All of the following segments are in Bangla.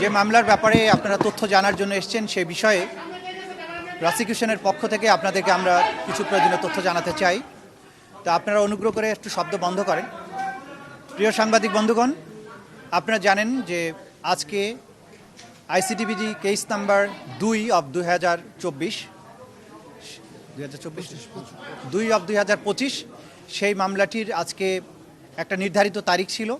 যে মামলার ব্যাপারে আপনারা তথ্য জানার জন্য এসেছেন সে বিষয়ে প্রসিকিউশনের পক্ষ থেকে আপনাদেরকে আমরা কিছু প্রয়োজনীয় তথ্য জানাতে চাই। তা আপনারা অনুগ্রহ করে একটু শব্দ বন্ধ করেন। প্রিয় সাংবাদিক বন্ধুগণ, আপনারা জানেন যে আজকে আইসিটিভিজি কেস নাম্বার দুই অফ দুই হাজার চব্বিশ? দুই অফ দুই হাজার পঁচিশ, সেই মামলাটির আজকে একটা নির্ধারিত তারিখ ছিল।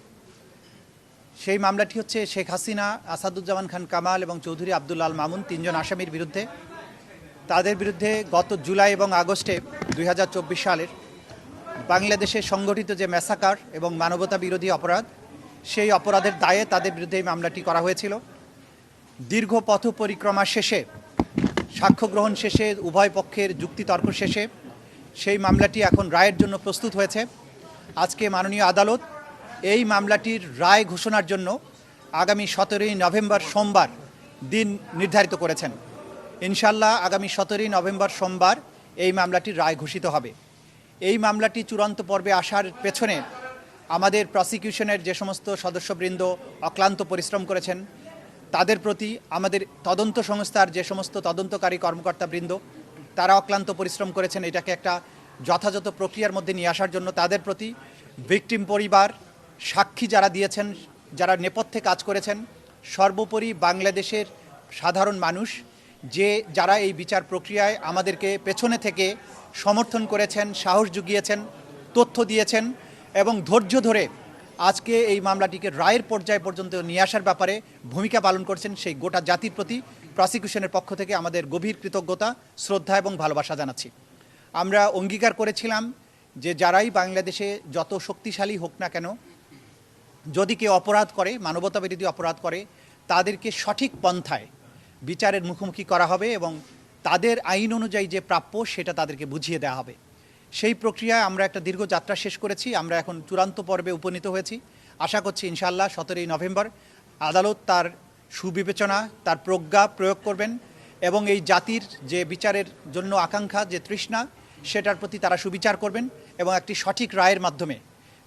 সেই মামলাটি হচ্ছে শেখ হাসিনা, আসাদুজ্জামান খান কামাল এবং চৌধুরী আব্দুল আল মামুন তিনজন আসামির বিরুদ্ধে। তাদের বিরুদ্ধে গত জুলাই এবং আগস্টে দুই হাজার চব্বিশ সালের বাংলাদেশে সংগঠিত যে ম্যাসাকার এবং মানবতা বিরোধী অপরাধ, সেই অপরাধের দায়ে তাদের বিরুদ্ধে এই মামলাটি করা হয়েছিল। দীর্ঘ পথ পরিক্রমা শেষে, সাক্ষ্য গ্রহণ শেষে, উভয় পক্ষের যুক্তিতর্ক শেষে সেই মামলাটি এখন রায়ের জন্য প্রস্তুত হয়েছে। আজকে মাননীয় আদালত এই মামলাটির রায় ঘোষণার জন্য আগামী সতেরোই নভেম্বর সোমবার দিন নির্ধারিত করেছেন। ইনশাল্লাহ আগামী সতেরোই নভেম্বর সোমবার এই মামলাটির রায় ঘোষিত হবে। এই মামলাটি চূড়ান্ত পর্বে আসার পেছনে আমাদের প্রসিকিউশনের যে সমস্ত সদস্যবৃন্দ অক্লান্ত পরিশ্রম করেছেন, তাদের প্রতি আমাদের তদন্ত সংস্থার যে সমস্ত তদন্তকারী কর্মকর্তাবৃন্দ, তারা অক্লান্ত পরিশ্রম করেছেন এটাকে একটা যথাযথ প্রক্রিয়ার মধ্যে নিয়ে আসার জন্য। তাদের প্রতি ভিকটিম পরিবার সাক্ষী যারা দিয়েছেন, যারা নেপথ্যে কাজ করেছেন, সর্বোপরি বাংলাদেশের সাধারণ মানুষ যে যারা এই বিচার প্রক্রিয়ায় আমাদেরকে পেছনে থেকে সমর্থন করেছেন, সাহস জুগিয়েছেন, তথ্য দিয়েছেন এবং ধৈর্য ধরে আজকে এই মামলাটিকে রায়ের পর্যায় পর্যন্ত নিয়ে আসার ব্যাপারে ভূমিকা পালন করছেন সেই গোটা জাতির প্রতি প্রসিকিউশনের পক্ষ থেকে আমাদের গভীর কৃতজ্ঞতা, শ্রদ্ধা এবং ভালোবাসা জানাচ্ছি। আমরা অঙ্গীকার করেছিলাম যে যারাই বাংলাদেশে যত শক্তিশালী হোক না কেন যদি কেউ অপরাধ করে মানবতা বিরোধী অপরাধ করে, তাদেরকে সঠিক পন্থায় বিচারের মুখোমুখি করা হবে এবং তাদের আইন অনুযায়ী যে প্রাপ্য সেটা তাদেরকে বুঝিয়ে দেওয়া হবে। সেই প্রক্রিয়ায় আমরা একটা দীর্ঘ যাত্রা শেষ করেছি, আমরা এখন চূড়ান্ত পর্বে উপনীত হয়েছি। আশা করছি ইনশাআল্লাহ সতেরোই নভেম্বর আদালত তার সুবিবেচনা, তার প্রজ্ঞা প্রয়োগ করবেন এবং এই জাতির যে বিচারের জন্য আকাঙ্ক্ষা, যে তৃষ্ণা, সেটার প্রতি তারা সুবিচার করবেন এবং একটি সঠিক রায়ের মাধ্যমে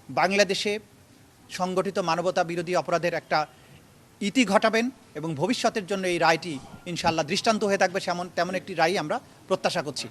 বাংলাদেশে সংগঠিত মানবতা বিরোধী অপরাধের একটা ইতি ঘটাবেন এবং ভবিষ্যতের জন্য এই রায়টি ইনশাল্লাহ দৃষ্টান্ত হয়ে থাকবে, সেমন তেমন একটি রায় আমরা প্রত্যাশা করছি।